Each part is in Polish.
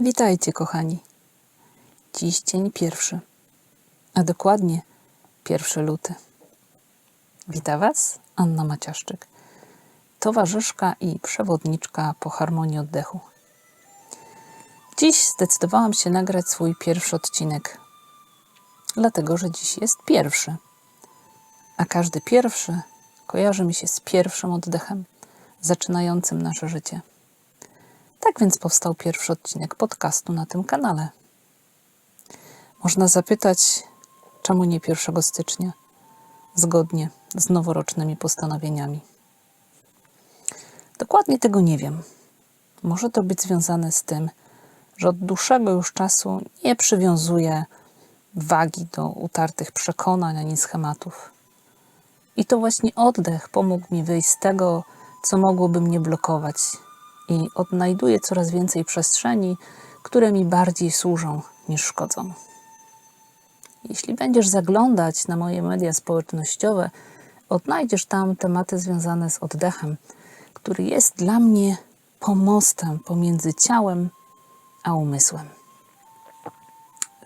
Witajcie, kochani. Dziś dzień pierwszy, a dokładnie 1 luty. Wita Was Anna Maciaszczyk, towarzyszka i przewodniczka po harmonii oddechu. Dziś zdecydowałam się nagrać swój pierwszy odcinek, dlatego że dziś jest pierwszy, a każdy pierwszy kojarzy mi się z pierwszym oddechem zaczynającym nasze życie. Tak więc powstał pierwszy odcinek podcastu na tym kanale. Można zapytać, czemu nie 1 stycznia, zgodnie z noworocznymi postanowieniami. Dokładnie tego nie wiem. Może to być związane z tym, że od dłuższego już czasu nie przywiązuję wagi do utartych przekonań ani schematów. I to właśnie oddech pomógł mi wyjść z tego, co mogłoby mnie blokować, i odnajduję coraz więcej przestrzeni, które mi bardziej służą niż szkodzą. Jeśli będziesz zaglądać na moje media społecznościowe, odnajdziesz tam tematy związane z oddechem, który jest dla mnie pomostem pomiędzy ciałem a umysłem.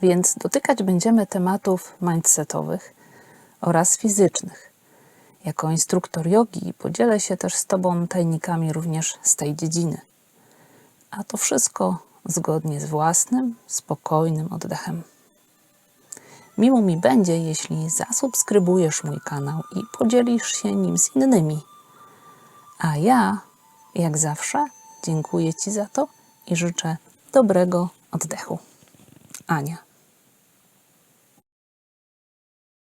Więc dotykać będziemy tematów mindsetowych oraz fizycznych. Jako instruktor jogi podzielę się też z Tobą tajnikami również z tej dziedziny. A to wszystko zgodnie z własnym, spokojnym oddechem. Miło mi będzie, jeśli zasubskrybujesz mój kanał i podzielisz się nim z innymi. A ja, jak zawsze, dziękuję Ci za to i życzę dobrego oddechu. Ania.